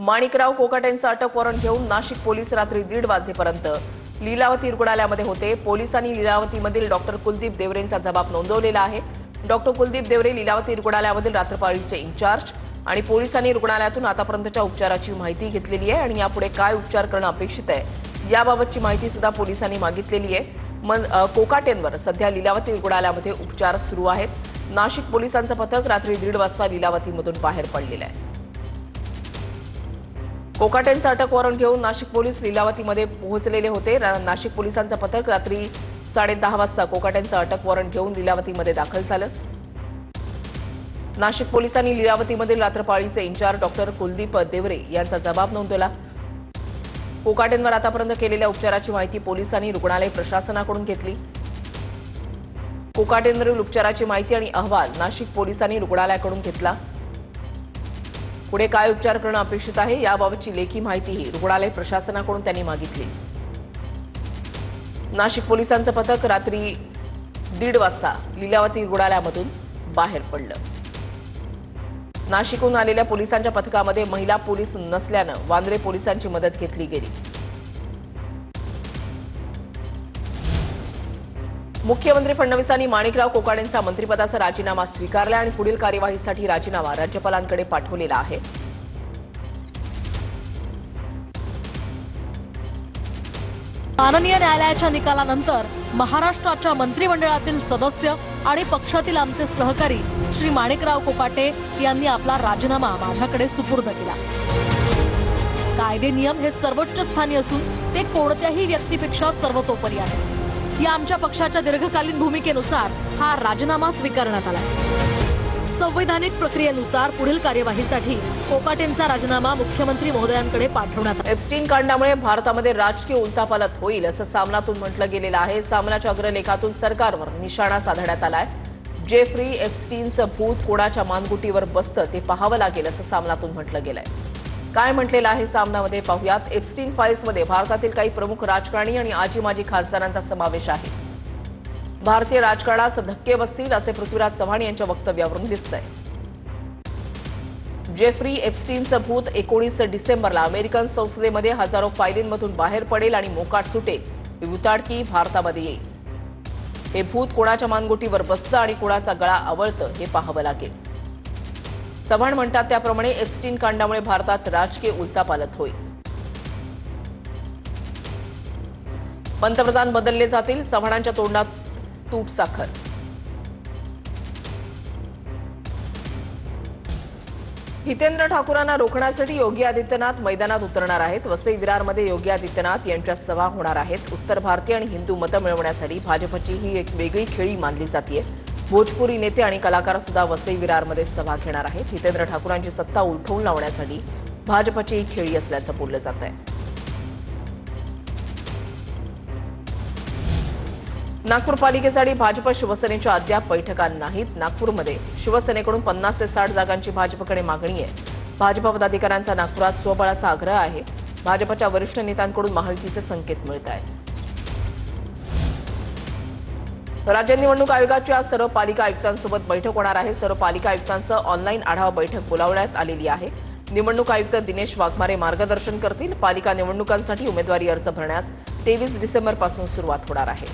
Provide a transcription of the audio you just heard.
माणिकराव कोकाटेंचं अटक वॉरंट घेऊन नाशिक पोलीस रात्री दीड वाजेपर्यंत लीलावती रुग्णालयामध्ये होते. पोलिसांनी लीलावतीमधील डॉक्टर कुलदीप देवरेंचा जबाब नोंदवलेला आहे. डॉक्टर कुलदीप देवरे लीलावती रुग्णालयामधील रात्रपाळीचे इंचार्ज आणि पोलिसांनी रुग्णालयातून आतापर्यंतच्या उपचाराची माहिती घेतलेली आहे आणि यापुढे काय उपचार करणं अपेक्षित आहे याबाबतची माहिती सुद्धा पोलिसांनी मागितलेली आहे. मन कोकाटेंवर सध्या लीलावती रुग्णालयामध्ये उपचार सुरू आहेत. नाशिक पोलिसांचं पथक रात्री दीड वाजता लीलावतीमधून बाहेर पडलेलं आहे. कोकाटेंचं अटक वॉरंट घेऊन नाशिक पोलीस लीलावतीमध्ये पोहोचलेले होते. नाशिक पोलिसांचं पथक रात्री साडेदहा वाजता कोकाटेंचं अटक वॉरंट घेऊन लीलावतीमध्ये दाखल झालं. नाशिक पोलिसांनी लीलावतीमधील रात्रपाळीचे इंचार्ज डॉक्टर कुलदीप देवरे यांचा जबाब नोंदवला. कोकाटेंवर आतापर्यंत केलेल्या उपचाराची माहिती पोलिसांनी रुग्णालय प्रशासनाकडून घेतली. कोकाटेंवरील उपचाराची माहिती आणि अहवाल नाशिक पोलिसांनी रुग्णालयाकडून घेतला. पुढे काय उपचार करणं अपेक्षित आहे याबाबतची लेखी माहितीही रुग्णालय प्रशासनाकडून त्यांनी मागितली. नाशिक पोलिसांचं पथक रात्री दीड वाजता लिलावती रुग्णालयामधून बाहेर पडलं. नाशिकहून आलेल्या पोलिसांच्या पथकामध्ये महिला पोलीस नसल्यानं वांद्रे पोलिसांची मदत घेतली गेली. मुख्यमंत्री फडणवीसांनी माणिकराव कोकाडेंचा मंत्रिपदाचा राजीनामा स्वीकारला आणि पुढील कार्यवाहीसाठी राजीनामा राज्यपालांकडे पाठवलेला आहे. माननीय न्यायालयाच्या निकालानंतर महाराष्ट्राच्या मंत्रिमंडळातील सदस्य आणि पक्षातील आमचे सहकारी श्री माणिकराव कोकाटे यांनी आपला राजीनामा माझ्याकडे सुपूर्द केला. कायदे नियम हे सर्वोच्च स्थानी असून ते कोणत्याही व्यक्तीपेक्षा सर्वतोपरी आहे या आमच्या पक्षाच्या दीर्घकालीन भूमिकेनुसार हा राजीनामा स्वीकारण्यात आला. संवैधानिक प्रक्रियेनुसार पुढील कार्यवाहीसाठी कोकाटेंचा राजीनामा मुख्यमंत्री महोदयांकडे पाठवण्यात एफस्टीन एप्स्टीन कांडामुळे भारतामध्ये राजकीय उलथापालत होईल असं सामनातून म्हटलं गेलेलं आहे. सामनाच्या अग्रलेखातून सरकारवर निशाणा साधण्यात आलाय. जेफ्री एप्स्टीनचं भूत कोणाच्या मानगुटीवर बसतं ते पाहावं लागेल असं सामनातून म्हटलं गेलंय. काय म्हटलेलं आहे सामनामध्ये पाहूयात. एप्स्टीन फाईल्समध्ये भारतातील काही प्रमुख राजकारणी आणि आजी माजी खासदारांचा समावेश आहे. भारतीय राजकारणास धक्के बसतील असे पृथ्वीराज चव्हाण यांच्या वक्तव्यावरून दिसतंय. जेफ्री एप्स्टीनचं भूत एकोणीस डिसेंबरला अमेरिकन संसदेमध्ये हजारो फायलींमधून बाहेर पडेल आणि मोकाट सुटेल. ही भारतामध्ये येईल. हे भूत कोणाच्या मानगुटीवर बसतं आणि कोणाचा गळा आवळतं हे पाहावं लागेल. चव्हाण म्हणतात त्याप्रमाणे एप्स्टीन कांडामुळे भारतात राजकीय उलतापालत होईल. पंतप्रधान बदलले जातील चव्हाणांच्या तोंडात तूप साखर. हितेंद्र ठाकूरांना रोखण्यासाठी योगी आदित्यनाथ मैदानात उतरणार आहेत. वसई विरारमध्ये योगी आदित्यनाथ यांच्या सभा होणार आहेत. उत्तर भारतीय आणि हिंदू मतं मिळवण्यासाठी भाजपची ही एक वेगळी खेळी मानली जाते भोजपुरी नेते आणि कलाकार सुद्धा वसई विरारमध्ये सभा घेणार आहेत. हितेंद्र ठाकूरांची सत्ता उलथवून लावण्यासाठी भाजपची ही खेळी असल्याचं बोललं जात आहे नागपूर पालिकेसाठी भाजप शिवसेनेच्या अद्याप बैठका नाहीत. नागपूरमध्ये शिवसेनेकडून पन्नास ते साठ जागांची भाजपकडे मागणी आहे. भाजप पदाधिकाऱ्यांचा नागपुरात स्वबळाचा आग्रह आहे. भाजपच्या वरिष्ठ नेत्यांकडून महायुतीचे संकेत मिळत आहेत राज्य निवडणूक आयोगाची आज सर्व पालिका आयुक्तांसोबत बैठक होणार आहे. सर्व पालिका आयुक्तांसह ऑनलाईन आढावा बैठक बोलावण्यात आलेली आहे. निवडणूक आयुक्त दिनेश वाघमारे मार्गदर्शन करतील. पालिका निवडणुकांसाठी उमेदवारी अर्ज भरण्यास तेवीस डिसेंबरपासून सुरुवात होणार आहे.